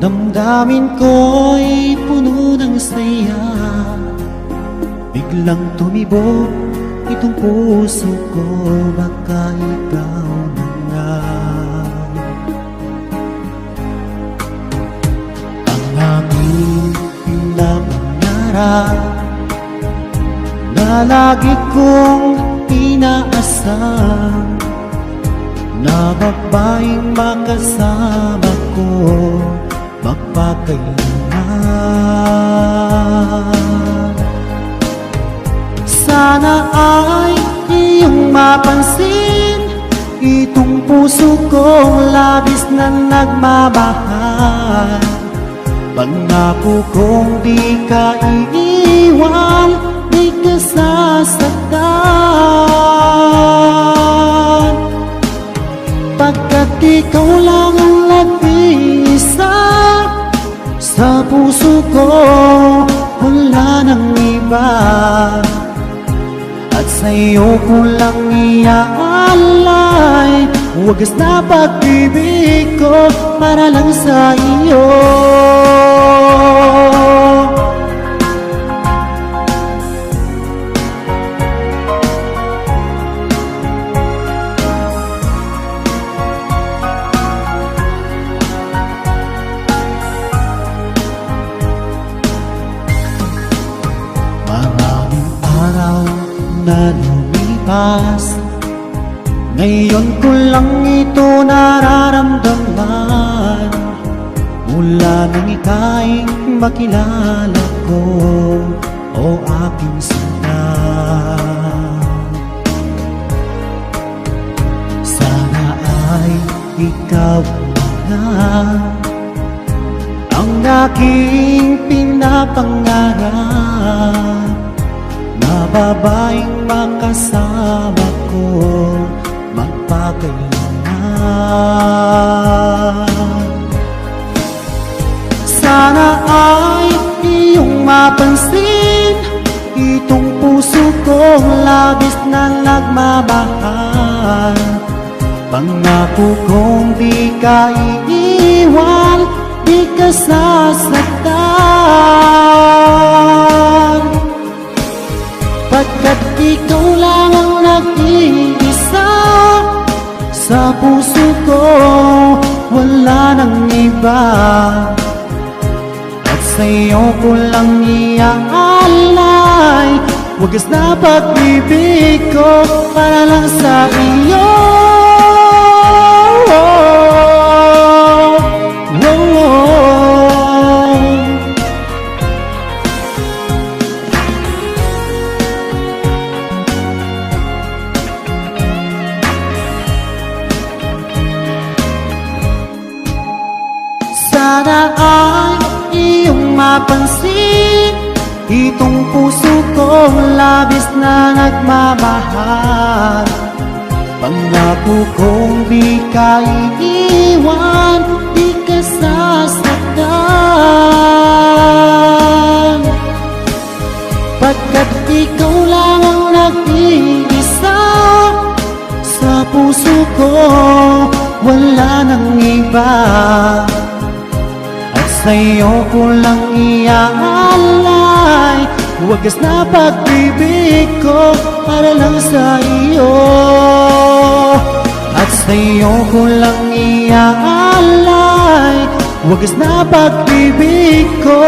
Damdamin ko'y puno ng saya. Biglang tumibok itong puso ko Baka ikaw na nga. Ang aming pinapangarap Na lagi kong inaasam Na babaeng makasama ko Magpakailanman Sana ay iyong mapansin Itong puso kong labis na nagmamahal. Pangako kong di ka iiwan puso ko wala nang iba. At sa'yo ko lang iaalay Wagas na pag-ibig ko para lang sa iyo na lumipas Ngayon ko lang ito nararamdaman. Mula nang ika'y makilala ko O aking sinta Sana ay ikaw na. Ang aking pinapangarap. Na babaeng makasama ko magpakailangan Sana ay iyong mapansin Itong puso kong labis na nagmamahal. Pangako kong di ka iiwan Di ka sasaktan puso ko wala nang iba. At sa'yo ko lang iaalay Wagas na pag-ibig ko para lang sa iyo Sana ay iyong mapansin Itong puso kong labis na nagmamahal. Pangako kong di ka iiwan Di ka sasaktan. Pagkat ikaw lang ang nag-iisa Sa puso ko wala nang iba sa'yo ko lang iaalay. Wagas na pag-ibig ko para lang sa iyo At sa'yo ko lang iaalay. Wagas na pag-ibig ko